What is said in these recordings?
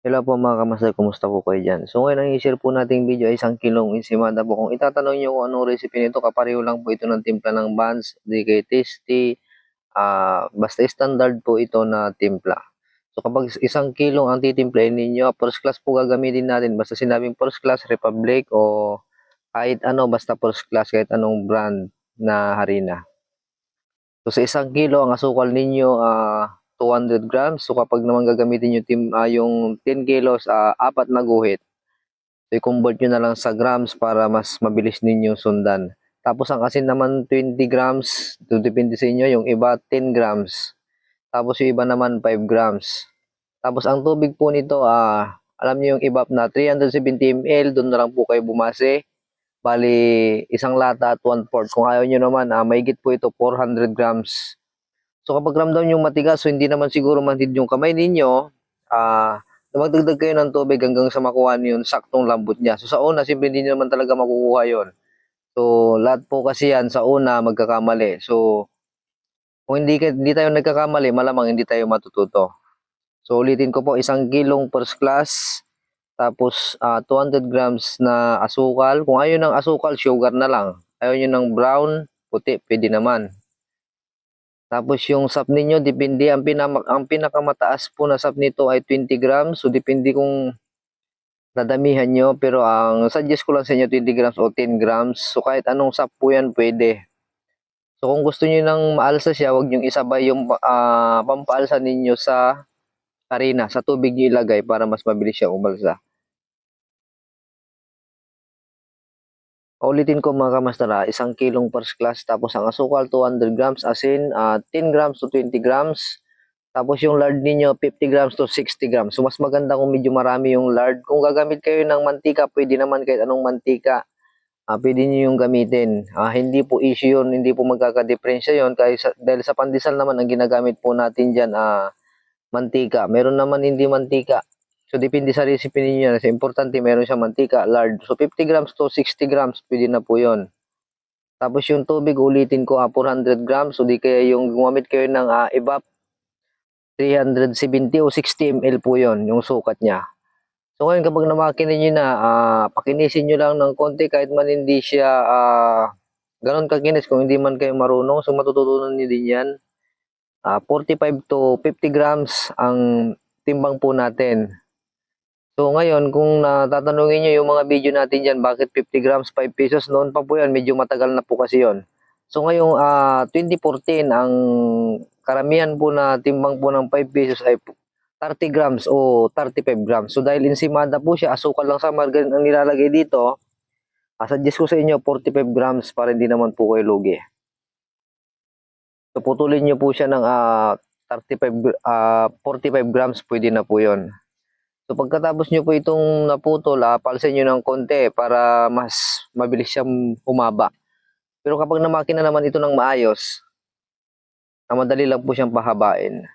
Hello po mga kamaster, kumusta po kayo dyan? So ngayon ang i-share po nating video ay isang kilong insimada po. Kung itatanong nyo kung anong recipe nito, kapareho lang po ito ng timpla ng buns, di kay tasty, ah basta standard po ito na timpla. So kapag isang kilong ang titimplahin ninyo, first class po gagamitin natin. Basta sinabing first class, Republic o kahit ano, basta first class, kahit anong brand na harina. So sa isang kilo, ang asukal ninyo, ah 200 grams. So kapag naman gagamitin nyo tim, ah, yung 10 kilos, ah, apat na guhit. So i-convert nyo na lang sa grams para mas mabilis ninyo sundan. Tapos ang asin naman 20 grams, depende sa inyo. Yung iba 10 grams. Tapos yung iba naman 5 grams. Tapos ang tubig po nito, ah, alam niyo yung ibap na 370 ml, doon na lang po kayo bumase. Bali, isang lata at 1 quart. Kung ayaw nyo naman, ah, maigit po ito 400 grams. So kapag ramdam yung matigas, so hindi naman siguro manhid yung kamay ninyo, ah magdagdag kayo ng tubig hanggang sa makuha niyo yung saktong lambot niya. So sa una, simple hindi nyo naman talaga makukuha yon. So lahat po kasi yan sa una magkakamali. So kung hindi, hindi tayo nagkakamali, malamang hindi tayo matututo. So ulitin ko po, isang kilong first class, tapos ah, 200 grams na asukal. Kung ayaw ng asukal, sugar na lang. Ayaw nyo ng brown, puti, pwede naman. Tapos yung sap ninyo, depende, ang, pinama, ang pinakamataas po na sap nito ay 20 grams. So depende kung dadamihan nyo. Pero ang suggest ko lang sa inyo 20 grams o 10 grams. So kahit anong sap po yan, pwede. So kung gusto niyo nang maalsa siya, wag niyo isabay yung ah, pampaalsa ninyo sa harina, sa tubig niyo ilagay para mas mabilis siya umalsa. Ulitin ko mga kamastara, isang kilong first class, tapos ang asukal 200 grams, asin ah, 10 grams to 20 grams, tapos yung lard ninyo 50 grams to 60 grams. So mas maganda kung medyo marami yung lard. Kung gagamit kayo ng mantika, pwede naman kahit anong mantika. Ah, pwede niyo yung gamitin. Ah, hindi po issue yun, hindi po magkakadiferensya yun. Kahit sa, dahil sa pandesal naman, ang ginagamit po natin dyan, ah, mantika. Meron naman hindi mantika. So, depende sa recipe ninyo. Kasi importante, meron siya mantika, lard. So, 50 grams to 60 grams, pwede na po yon. Tapos yung tubig, ulitin ko, ah, 400 grams. So, di kaya yung gumamit kayo ng ah, evap, 370 o 60 ml po yon yung sukat niya. So, ngayon, kapag namakinin nyo na, ah, pakinisin nyo lang ng konti kahit man hindi siya ah, ganun kakinis. Kung hindi man kayo marunong, so matututunan nyo din yan. Ah, 45 to 50 grams ang timbang po natin. So ngayon, kung natatanungin nyo yung mga video natin dyan, bakit 50 grams, 5 pesos, noon pa po yan, medyo matagal na po kasi yon. So ngayong ah 2014, ang karamihan po na timbang po ng 5 pesos ay 30 grams o 35 grams. So dahil insimada po siya, asukal lang sa margarine ang nilalagay dito, ah, suggest ko sa inyo 45 grams para hindi naman po kayo lugi. So putulin nyo po siya ng ah 35, gr- ah 45 grams, pwede na po yon. So pagkatapos nyo po itong naputol, ah, palsin nyo ng konti para mas mabilis siyang humaba. Pero kapag namakina naman ito ng maayos, ah, madali lang po siyang pahabain.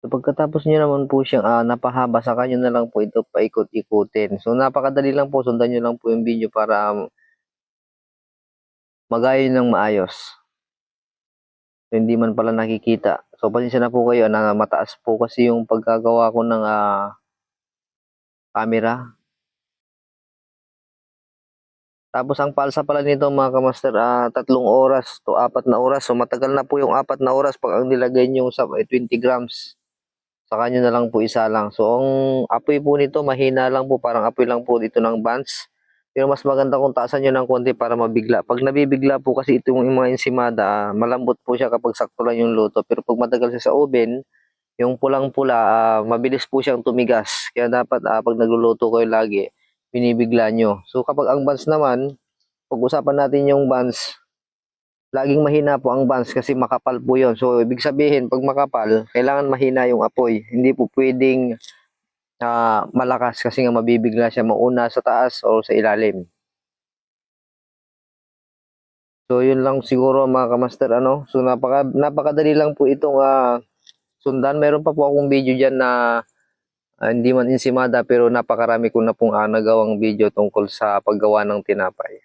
So, pagkatapos nyo naman po siyang ah, napahaba, saka nyo na lang po ito paikot-ikutin. So, napakadali lang po. Sundan nyo lang po yung video para um, magayo ng maayos. So, hindi man pala nakikita. So, pasensya na po kayo na mataas po kasi yung pagkagawa ko ng ah, camera. Tapos ang palsa pala nito mga kamaster, ah, tatlong oras to apat na oras. So matagal na po yung apat na oras pag ang nilagay nyo sa eh, 20 grams. Sa kanya na lang po isa lang. So ang apoy po nito mahina lang po, parang apoy lang po dito ng bands. Pero mas maganda kung taasan nyo ng konti para mabigla. Pag nabibigla po kasi itong mga ensimada, ah, malambot po siya kapag sakto lang yung luto. Pero pag matagal siya sa oven, yung pulang-pula, ah, mabilis po siyang tumigas. Kaya dapat ah, pag nagluluto kayo lagi, binibigla nyo. So kapag ang buns naman, pag-usapan natin yung buns, laging mahina po ang buns kasi makapal po yon. So ibig sabihin, pag makapal, kailangan mahina yung apoy. Hindi po pwedeng ah, malakas kasi nga mabibigla siya mauna sa taas o sa ilalim. So yun lang siguro mga kamaster ano. So napaka napakadali lang po itong ah, sundan. Meron pa po akong video diyan na Ah, hindi man insimada pero napakarami ko na pong ah, nagawang video tungkol sa paggawa ng tinapay.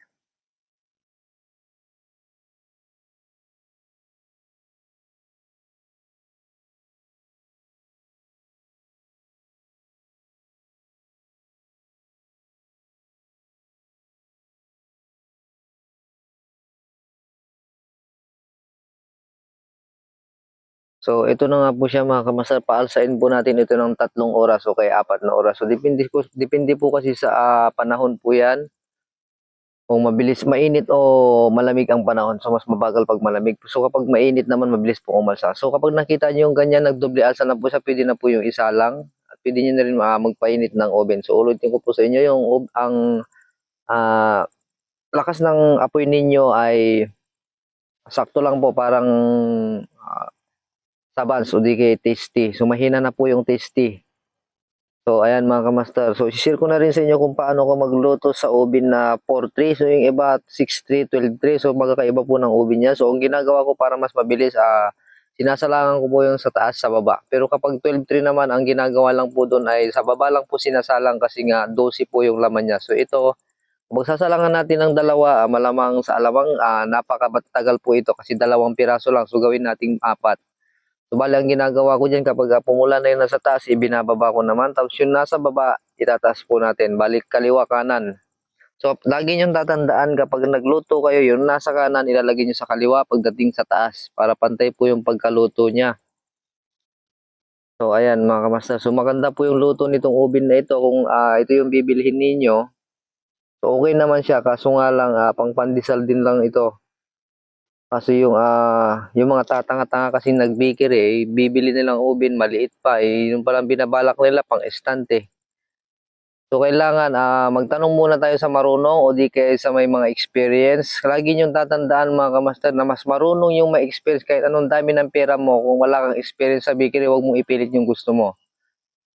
So, ito na nga po siya mga kamasar. Paalsain po natin ito ng tatlong oras o kaya apat na oras. So, depende, ko, depende po kasi sa ah, panahon po yan. Kung mabilis mainit o malamig ang panahon. So, mas mabagal pag malamig. So, kapag mainit naman, mabilis po umalsa. So, kapag nakita nyo yung ganyan, nagdoble alsa na po siya, pwede na po yung isa lang. At pwede nyo na rin ah, magpainit ng oven. So, ulitin ko po sa inyo yung ang ah, lakas ng apoy ninyo ay sakto lang po parang ah, sa buns o di kay tasty. So mahina na po yung tasty. So ayan mga kamaster. So share ko na rin sa inyo kung paano ko magluto sa oven na 4-3. So yung iba 6-3, 12-3. So magkakaiba po ng oven niya. So ang ginagawa ko para mas mabilis, ah sinasalangan ko po yung sa taas sa baba. Pero kapag 12-3 naman, ang ginagawa lang po doon ay sa baba lang po sinasalang kasi nga 12 po yung laman niya. So ito, magsasalangan natin ng dalawa, ah, malamang sa alamang ah, napakatagal po ito kasi dalawang piraso lang. So gawin nating apat. So bali ang ginagawa ko diyan kapag ah, pumula na yun nasa taas, ibinababa ko naman. Tapos yung nasa baba, itataas po natin. Balik kaliwa kanan. So lagi niyong tatandaan kapag nagluto kayo, yung nasa kanan ilalagay niyo sa kaliwa pagdating sa taas para pantay po yung pagkaluto niya. So ayan mga kamaster, so maganda po yung luto nitong oven na ito kung ah, ito yung bibilhin ninyo. So okay naman siya kaso nga lang ah, pang pandesal din lang ito. Kasi yung ah yung mga tatanga-tanga kasi nag-baker eh, bibili nilang oven maliit pa eh, yung palang binabalak nila pang estante. So kailangan ah magtanong muna tayo sa marunong o di kaya sa may mga experience. Lagi niyong tatandaan mga kamaster na mas marunong yung may experience kahit anong dami ng pera mo kung wala kang experience sa bakery, huwag mong ipilit yung gusto mo.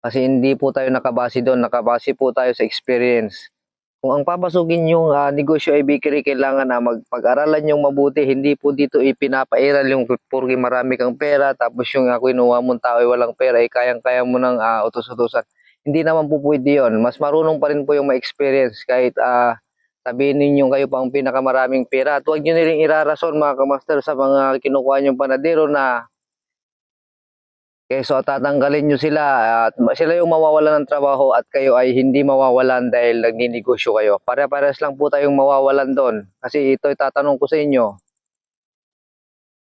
Kasi hindi po tayo nakabase doon, nakabase po tayo sa experience. Kung ang papasukin yung ah, negosyo ay bakery, kailangan na magpag-aralan yung mabuti. Hindi po dito ipinapairal yung purki marami kang pera, tapos yung uh, kinuha mong tao ay walang pera, ay kayang-kaya mo ng ah, utos-utosan. Hindi naman po pwede yun. Mas marunong pa rin po yung ma-experience kahit ah, sabihin ninyo kayo pa ang pinakamaraming pera. At huwag nyo nilang irarason mga kamaster sa mga kinukuha nyong panadero na Keso tatanggalin nyo sila at sila yung mawawalan ng trabaho at kayo ay hindi mawawalan dahil nagninegosyo kayo. Pare-pares lang po tayong mawawalan doon. Kasi ito tatanong ko sa inyo.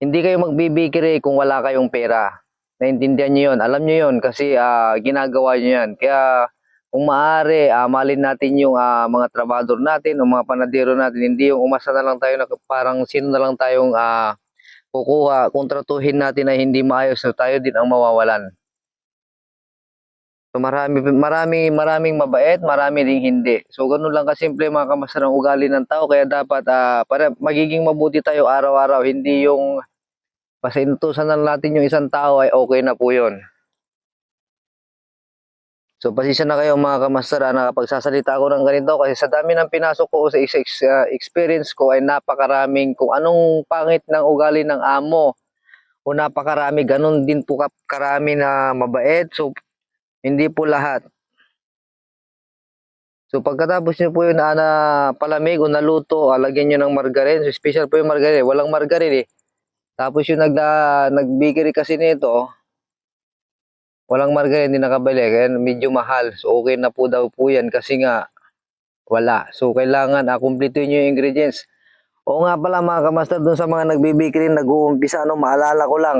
Hindi kayo magbibigire kung wala kayong pera. Naintindihan nyo yun. Alam nyo yun kasi ah, ginagawa nyo yan. Kaya kung maaari, ah, malin natin yung ah, mga trabador natin o mga panadero natin. Hindi yung umasa na lang tayo na parang sino na lang tayong ah, kukuha, kontratuhin natin na hindi maayos na tayo din ang mawawalan. So marami, marami, maraming mabait, marami ding hindi. So ganun lang kasimple mga kamasarang ugali ng tao. Kaya dapat ah, para magiging mabuti tayo araw-araw. Hindi yung basta inutusan na natin yung isang tao ay okay na po yun. So pasensya na kayo mga kamasara na pagsasalita ko ng ganito kasi sa dami ng pinasok ko sa ah, experience ko ay napakaraming kung anong pangit ng ugali ng amo o napakarami, ganun din po ka- karami na mabait. So, hindi po lahat. So, pagkatapos nyo po yun na, na palamig o naluto, ah, lagyan nyo ng margarine. So, special po yung margarine. Walang margarine eh. Tapos yung nagda, nag-bakery kasi nito, walang margarine, hindi nakabili. Kaya medyo mahal. So, okay na po daw po yan kasi nga, wala. So, kailangan ah, kumpletuhin nyo yung ingredients. Oo nga pala mga kamaster, dun sa mga nagbibakery, nag-uumpisa, ano, maalala ko lang.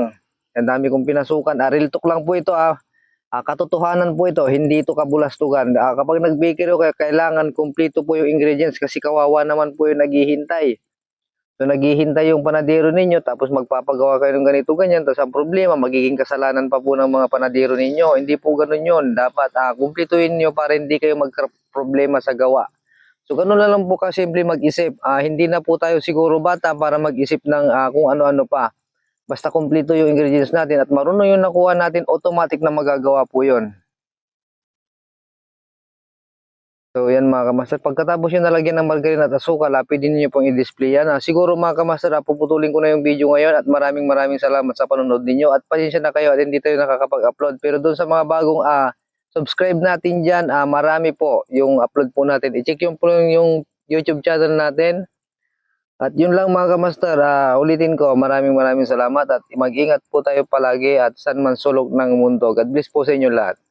Ang dami kong pinasukan. Ah, real talk lang po ito ah. Ah, katotohanan po ito, hindi ito kabulastugan. Ah, kapag nag-bakery kayo, kailangan kumpleto po yung ingredients kasi kawawa naman po yung naghihintay. So naghihintay yung panadero ninyo tapos magpapagawa kayo ng ganito ganyan tapos ang problema magiging kasalanan pa po ng mga panadero ninyo. Hindi po ganun yun. Dapat ah, kumpletuhin nyo para hindi kayo magka-problema sa gawa. So ganun na lang po kasimple mag-isip. Ah, hindi na po tayo siguro bata para mag-isip ng ah, kung ano-ano pa. Basta kumpleto yung ingredients natin at marunong yung nakuha natin, automatic na magagawa po yun. So yan mga kamaster, pagkatapos yung nalagyan ng margarine at asukal, ah, pwede niyo pong i-display yan. Ah, siguro mga kamaster, ah, puputulin ko na yung video ngayon at maraming maraming salamat sa panonood ninyo at pasensya na kayo at hindi tayo nakakapag-upload. Pero doon sa mga bagong ah, subscribe natin dyan, ah, marami po yung upload po natin. I-check yung, yung YouTube channel natin. At yun lang mga kamaster, ah, ulitin ko, maraming maraming salamat at mag-ingat po tayo palagi at saan man sulok ng mundo. God bless po sa inyo lahat.